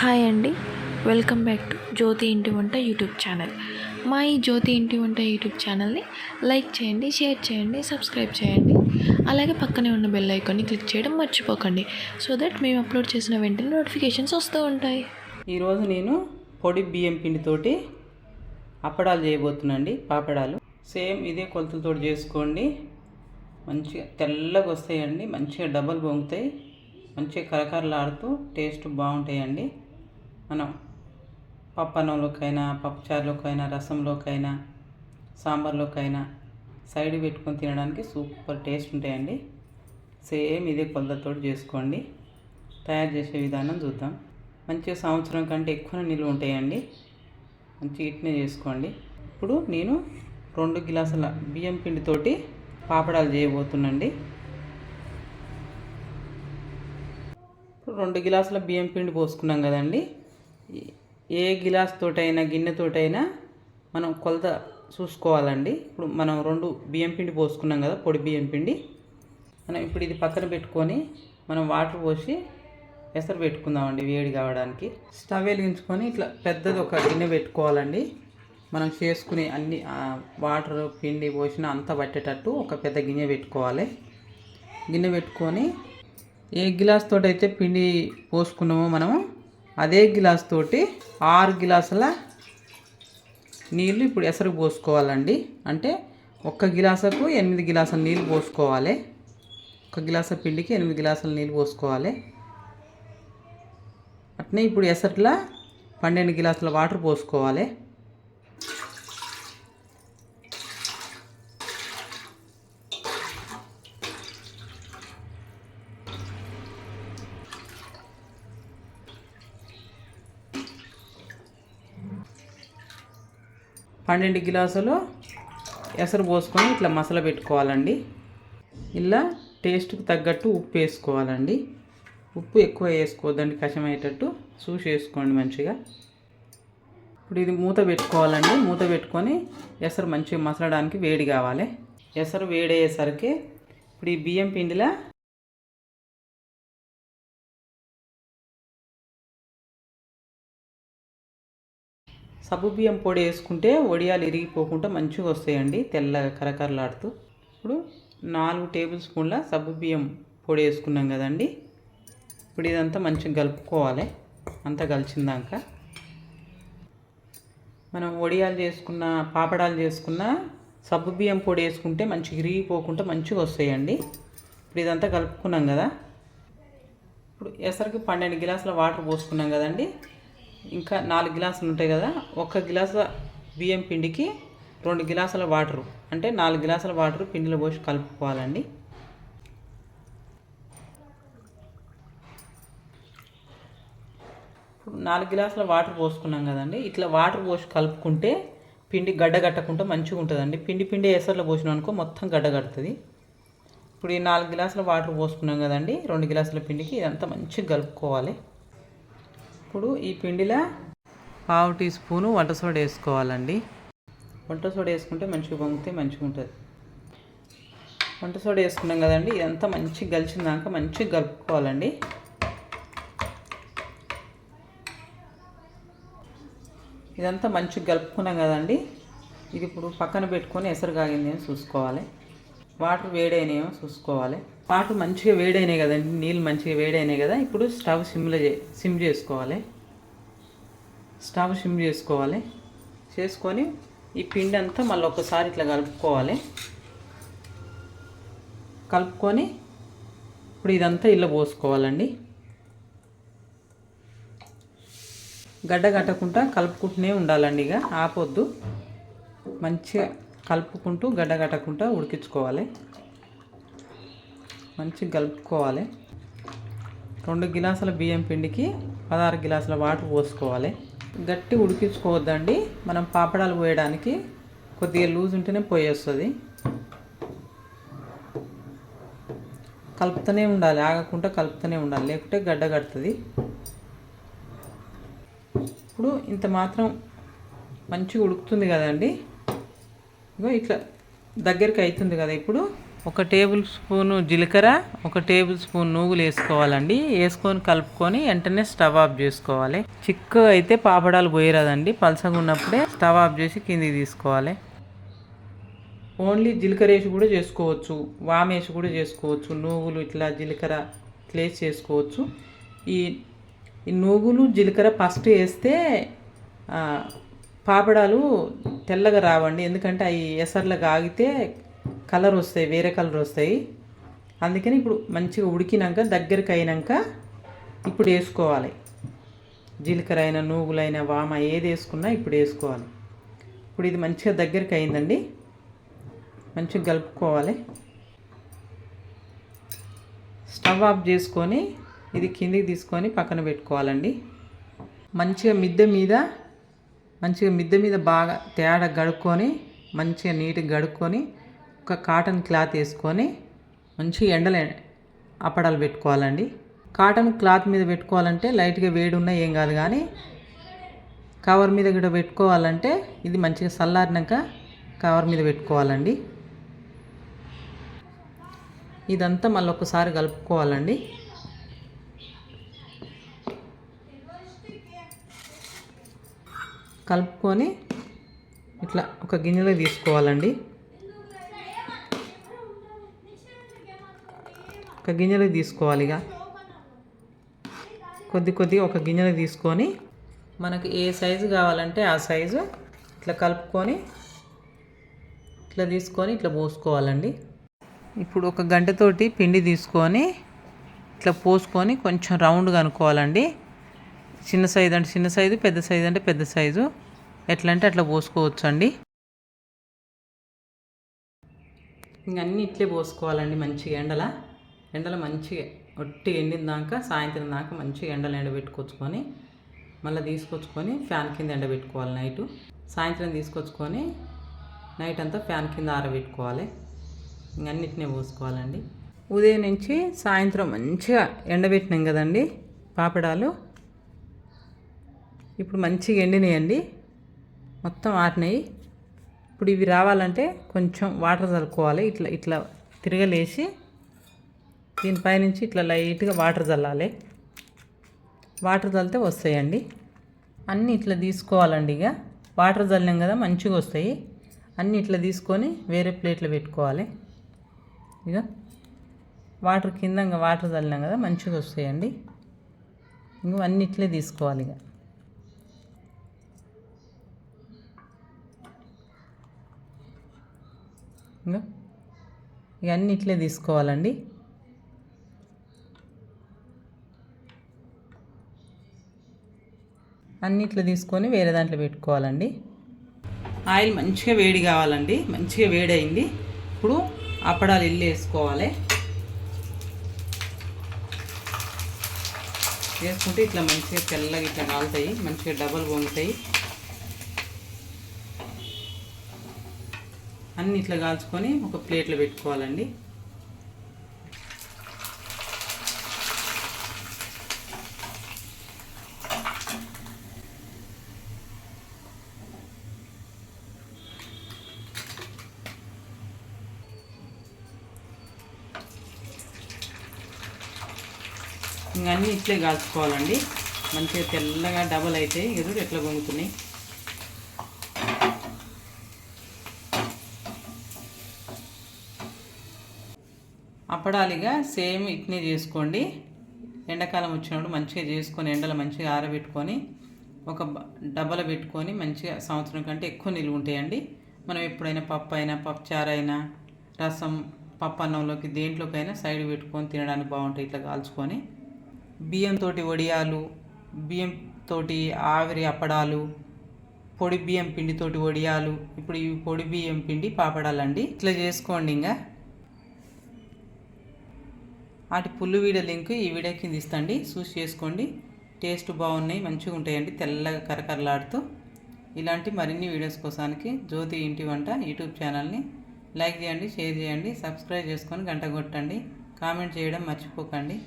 Hi అండి. Welcome back to జ్యోతి ఇంటి వంట యూట్యూబ్ ఛానల్. మా ఈ జ్యోతి ఇంటి వంట యూట్యూబ్ ఛానల్ని లైక్ చేయండి షేర్ చేయండి సబ్స్క్రైబ్ చేయండి. అలాగే పక్కనే ఉన్న బెల్ ఐకాన్ని క్లిక్ చేయడం మర్చిపోకండి. సో దట్ మేము అప్లోడ్ చేసిన వెంటనే నోటిఫికేషన్స్ వస్తూ ఉంటాయి. ఈరోజు నేను పొడి బియ్యం పిండితోటి అప్పడాలు చేయబోతున్నాండి పాపడాలు. సేమ్ ఇదే కొలతలతో చేసుకోండి. మంచిగా తెల్లగా వస్తాయండి మంచిగా డబల్ పొంగుతాయి మంచిగా కరకరలాడుతూ టేస్ట్ బాగుంటాయండి. మనం పప్పన్నంలోకైనా పప్పుచారులోకైనా రసంలోకైనా సాంబార్లోకైనా సైడ్ పెట్టుకొని తినడానికి సూపర్ టేస్ట్ ఉంటాయండి. సేమ్ ఇదే కొలతతో చేసుకోండి. తయారు చేసే విధానం చూద్దాం. మంచిగా సంవత్సరం కంటే ఎక్కువ నిల్వ ఉంటాయండి. మంచిగా ఇట్నే చేసుకోండి. ఇప్పుడు నేను రెండు గిలాసుల బియ్యం పిండితోటి పాపడాలు చేయబోతున్నాండి ఇప్పుడు రెండు గిలాసుల బియ్యం పిండి పోసుకున్నాం కదండి. ఏ- గిలాస్ తోటైనా గిన్నెతోటైనా మనం కొలత చూసుకోవాలండి. ఇప్పుడు మనం రెండు బియ్యం పిండి పోసుకున్నాం కదా పొడి బియ్యం పిండి. మనం ఇప్పుడు ఇది పక్కన పెట్టుకొని మనం వాటర్ పోసి ఎసరు పెట్టుకుందామండి వేడి కావడానికి. స్టవ్ వెలిగించుకొని ఇట్లా పెద్దది ఒక గిన్నె పెట్టుకోవాలండి. మనం చేసుకునే అన్ని వాటర్ పిండి పోసిన అంతా పట్టేటట్టు ఒక పెద్ద గిన్నె పెట్టుకోవాలి. గిన్నె పెట్టుకొని ఏ గిలాస్ తోటైతే అయితే పిండి పోసుకున్నామో మనము అదే గిలాస్ తోటి ఆరు గిలాసుల నీళ్ళు ఇప్పుడు ఎసరు పోసుకోవాలండి. అంటే ఒక్క గిలాసకు ఎనిమిది గిలాసుల నీళ్ళు పోసుకోవాలి. ఒక గిలాస పిండికి ఎనిమిది గిలాసుల నీళ్ళు పోసుకోవాలి. అట్నే ఇప్పుడు ఎసట్లా పన్నెండు గిలాసుల వాటర్ పోసుకోవాలి. పన్నెండు గిలాసులు ఎసరు పోసుకొని ఇట్లా మసాలా పెట్టుకోవాలండి. ఇలా టేస్ట్కి తగ్గట్టు ఉప్పు వేసుకోవాలండి. ఉప్పు ఎక్కువ వేసుకోవద్దండి కషం అయ్యేటట్టు చూసి వేసుకోండి మంచిగా. ఇప్పుడు ఇది మూత పెట్టుకోవాలండి. మూత పెట్టుకొని ఎసరు మంచిగా మసలడానికి వేడి కావాలి. ఎసరు వేడి అయ్యేసరికి ఇప్పుడు ఈ బియ్యం పిండిలో సబ్బు బియ్యం పొడి వేసుకుంటే వడియాలు ఇరిగిపోకుండా మంచిగా వస్తాయండి తెల్లగా కరకరలాడుతూ. ఇప్పుడు నాలుగు టేబుల్ స్పూన్ల సబ్బు బియ్యం పొడి వేసుకున్నాం కదండి. ఇప్పుడు ఇదంతా మంచిగా కలుపుకోవాలి అంతా కలిసిందాక మనం వడియాలు చేసుకున్న పాపడాలు చేసుకున్న సబ్బు బియ్యం పొడి వేసుకుంటే మంచిగా ఇరిగిపోకుండా మంచిగా వస్తాయండి. ఇప్పుడు ఇదంతా కలుపుకున్నాం కదా. ఇప్పుడు ఎసరికి పన్నెండు గిలాసుల వాటర్ పోసుకున్నాం కదండి. ఇంకా నాలుగు గ్లాసులు ఉంటాయి కదా ఒక గ్లాసు బియ్యం పిండికి రెండు గ్లాసుల వాటరు. అంటే నాలుగు గ్లాసుల వాటర్ పిండిలో పోసి కలుపుకోవాలండి. నాలుగు గ్లాసుల వాటర్ పోసుకున్నాం కదండి ఇట్లా వాటర్ పోసి కలుపుకుంటే పిండి గడ్డ కట్టకుండా మంచిగా ఉంటుందండి. పిండి పిండి ఎసర్లో పోసినాం అనుకో మొత్తం గడ్డ కడుతుంది. ఇప్పుడు ఈ నాలుగు గ్లాసుల వాటర్ పోసుకున్నాం కదండి రెండు గ్లాసుల పిండికి ఇదంతా మంచిగా కలుపుకోవాలి. ఇప్పుడు ఈ పిండిలో పావు టీ స్పూను వంట సోడా వేసుకోవాలండి. వంట సోడా వేసుకుంటే మంచిగా పొంగితే మంచిగా ఉంటుంది. వంట సోడా వేసుకున్నాం కదండి ఇదంతా మంచిగా కలిసిందాక మంచిగా కలుపుకోవాలండి. ఇదంతా మంచిగా కలుపుకున్నాం కదండి ఇది ఇప్పుడు పక్కన పెట్టుకొని ఎసరు కాగింది చూసుకోవాలి. వాటర్ వేడైనాయేమో చూసుకోవాలి. పాటు మంచిగా వేడైనాయి కదండి నీళ్ళు మంచిగా వేడైనాయి కదా ఇప్పుడు స్టవ్ సిమ్లో చే సిమ్ చేసుకోవాలి. స్టవ్ సిమ్ చేసుకోవాలి. చేసుకొని ఈ పిండి అంతా మళ్ళీ ఒకసారి ఇట్లా కలుపుకోవాలి. కలుపుకొని ఇప్పుడు ఇదంతా ఇల్లు పోసుకోవాలండి. గడ్డ కట్టకుండా కలుపుకుంటూనే ఉండాలండి ఇక ఆపొద్దు. మంచిగా కలుపుకుంటూ గడ్డ కట్టకుండా ఉడికించుకోవాలి. మంచిగా కలుపుకోవాలి. రెండు గిలాసుల బియ్యం పిండికి పదహారు గిలాసుల వాటర్ పోసుకోవాలి. గట్టి ఉడికించుకోవద్దండి. మనం పాపడాలు పోయడానికి కొద్దిగా లూజ్ ఉంటేనే పోయేస్తుంది. కలుపుతూనే ఉండాలి. ఆగకుండా కలుపుతూనే ఉండాలి. లేకుంటే గడ్డ కడుతుంది. ఇప్పుడు ఇంత మాత్రం మంచిగా ఉడుకుతుంది కదండి. ఇగో ఇట్లా దగ్గరికి అవుతుంది కదా ఇప్పుడు. ఒక టేబుల్ స్పూను జీలకర్ర ఒక టేబుల్ స్పూన్ నువ్వులు వేసుకోవాలండి. వేసుకొని కలుపుకొని వెంటనే స్టవ్ ఆఫ్ చేసుకోవాలి. చిక్కు అయితే పాపడాలు పోయరాదండి. పలసగా ఉన్నప్పుడే స్టవ్ ఆఫ్ చేసి కిందికి తీసుకోవాలి. ఓన్లీ జీలకర్ర వేసి కూడా చేసుకోవచ్చు. వామ్ వేసి కూడా చేసుకోవచ్చు. నువ్వులు ఇట్లా జీలకర్ర ఇట్లా వేసి చేసుకోవచ్చు. ఈ ఈ నువ్వులు జీలకర్ర ఫస్ట్ వేస్తే పాపడాలు తెల్లగా రావండి. ఎందుకంటే అవి ఎసర్లకు ఆగితే కలర్ వస్తాయి వేరే కలర్ వస్తాయి. అందుకని ఇప్పుడు మంచిగా ఉడికినాక దగ్గరికి అయినాక ఇప్పుడు వేసుకోవాలి. జీలకర్ర అయినా నువ్వులైనా వామ ఏది వేసుకున్నా ఇప్పుడు వేసుకోవాలి. ఇప్పుడు ఇది మంచిగా దగ్గరికి అయిందండి. మంచిగా కలుపుకోవాలి. స్టవ్ ఆఫ్ చేసుకొని ఇది కిందికి తీసుకొని పక్కన పెట్టుకోవాలండి. మంచిగా మిద్దె మీద మంచిగా మిద్దె మీద బాగా తేడా గడుక్కొని మంచిగా నీట్గా గడుక్కొని ఒక కాటన్ క్లాత్ వేసుకొని మంచి ఎండల అప్పడాలు పెట్టుకోవాలండి. కాటన్ క్లాత్ మీద పెట్టుకోవాలంటే లైట్గా వేడి ఉన్నా ఏం కాదు కానీ కవర్ మీద కూడా పెట్టుకోవాలంటే ఇది మంచిగా చల్లారినాక కవర్ మీద పెట్టుకోవాలండి. ఇదంతా మళ్ళీ ఒకసారి కలుపుకోవాలండి. కలుపుకొని ఇట్లా ఒక గిన్నెలో తీసుకోవాలండి. ఒక గింజలు తీసుకోవాలి ఇక. కొద్ది కొద్దిగా ఒక గింజలు తీసుకొని మనకు ఏ సైజు కావాలంటే ఆ సైజు ఇట్లా కలుపుకొని ఇట్లా తీసుకొని ఇట్లా పోసుకోవాలండి. ఇప్పుడు ఒక గంటతోటి పిండి తీసుకొని ఇట్లా పోసుకొని కొంచెం రౌండ్గా అనుకోవాలండి. చిన్న సైజు అంటే చిన్న సైజు పెద్ద సైజు అంటే పెద్ద సైజు. ఎట్లా అంటే అట్లా పోసుకోవచ్చు అండి ఇంక అన్నీ ఇట్లే పోసుకోవాలండి మంచిగా ఎండల. ఎండలో మంచిగా ఒట్టి ఎండిన దాకా సాయంత్రం దాకా మంచిగా ఎండలు ఎండబెట్టుకొచ్చుకొని మళ్ళీ తీసుకొచ్చుకొని ఫ్యాన్ కింద ఎండబెట్టుకోవాలి నైటు. సాయంత్రం తీసుకొచ్చుకొని నైట్ అంతా ఫ్యాన్ కింద ఆరబెట్టుకోవాలి. ఇంక అన్నిటినీ పోసుకోవాలండి. ఉదయం నుంచి సాయంత్రం మంచిగా ఎండబెట్టినాం కదండి పాపడాలు. ఇప్పుడు మంచిగా ఎండినాయండి. మొత్తం ఆరినాయి. ఇప్పుడు ఇవి రావాలంటే కొంచెం వాటర్ చల్లుకోవాలి. ఇట్లా ఇట్లా తిరగలేసి దీనిపైనుంచి ఇట్లా లైట్గా వాటర్ చల్లాలి వాటర్ చల్లితే వస్తాయండి. అన్నీ ఇట్లా తీసుకోవాలండి ఇక వాటర్ చల్లినాం కదా మంచిగా వస్తాయి. అన్నీ ఇట్లా తీసుకొని వేరే ప్లేట్లో పెట్టుకోవాలి. ఇక వాటర్ కింద ఇంకా వాటర్ చల్లినాం కదా మంచిగా వస్తాయండి. ఇంక అన్నీ ఇట్లే తీసుకోవాలి ఇక ఇంకా ఇక అన్నీ ఇట్లే తీసుకోవాలండి. అన్ని ఇట్లా తీసుకొని వేరే దాంట్లో పెట్టుకోవాలండి. ఆయిల్ మంచిగా వేడి కావాలండి. మంచిగా వేడి అయింది ఇప్పుడు అప్పడాలు ఇల్లు వేసుకోవాలి. వేసుకుంటే ఇట్లా మంచిగా తెల్లగా ఇట్లా కాలుతాయి. మంచిగా డబల్ పొంగుతాయి. అన్ని ఇట్లా కాల్చుకొని ఒక ప్లేట్లో పెట్టుకోవాలండి. ఇంకా అన్నీ ఇట్లే కాల్చుకోవాలండి. మంచిగా తెల్లగా డబల్ అయితే ఎదురు ఎట్లా పొంగుతున్నాయి అప్పడాలిగా సేమ్ ఇట్నే చేసుకోండి. ఎండాకాలం వచ్చినప్పుడు మంచిగా చేసుకొని ఎండలో మంచిగా ఆరబెట్టుకొని ఒక బ- పెట్టుకొని మంచిగా సంవత్సరం కంటే ఎక్కువ నిలువ ఉంటాయండి. మనం ఎప్పుడైనా పప్పు అయినా పప్పు అయినా రసం పప్పు అన్నంలోకి దేంట్లోకైనా సైడ్ పెట్టుకొని తినడానికి బాగుంటాయి ఇట్లా కాల్చుకొని. బియ్యంతో వడియాలు బియ్యంతోటి ఆవిరి అప్పడాలు పొడి బియ్యం పిండితోటి వడియాలు ఇప్పుడు ఇవి పొడి బియ్యం పిండి పాపడాలండి. ఇట్లా చేసుకోండి ఇంకా వాటి పుల్లు వీడియో లింక్ ఈ వీడియో కింద ఇస్తండి. చూసి చేసుకోండి. టేస్ట్ బాగున్నాయి మంచిగా ఉంటాయండి తెల్లగా కరకరలాడుతూ. ఇలాంటి మరిన్ని వీడియోస్ కోసానికి జ్యోతి ఇంటి వంట యూట్యూబ్ ఛానల్ని లైక్ చేయండి షేర్ చేయండి సబ్స్క్రైబ్ చేసుకొని గంట కొట్టండి. కామెంట్ చేయడం మర్చిపోకండి.